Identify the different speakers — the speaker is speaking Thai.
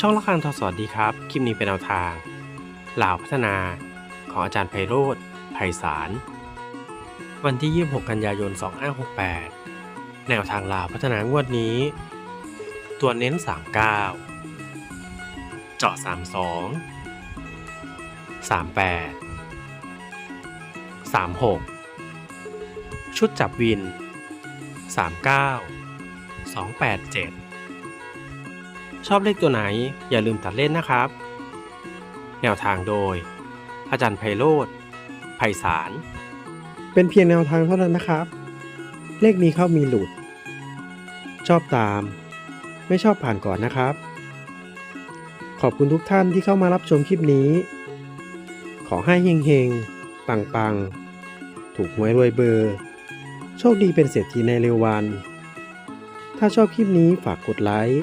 Speaker 1: ช่องละครทอสวัสดีครับ คลิปนี้เป็นแนวทางลาวพัฒนา ของอาจารย์ไพโรธไพศาล วันที่ 26 กันยายน 2568 แนวทางลาวพัฒนางวดนี้ ตัวเน้น 39 เจาะ 32 38 36 ชุดจับวิน 39 287 ชอบเลขตัวไหนอย่าลืมตัดเล่นนะครับ แนวทางโดย อาจารย์ไพโรธไพศาล
Speaker 2: เป็นเพียงแนวทางเท่านั้นนะครับ เลขมีเข้ามีหลุด ชอบตาม ไม่ชอบผ่านก่อนนะครับ ขอบคุณทุกท่านที่เข้ามารับชมคลิปนี้ ขอให้เฮงๆปังๆถูกหวยรวยเบอร์ โชคดีเป็นเศรษฐีในเร็ววัน ถ้าชอบคลิปนี้ฝากกดไลค์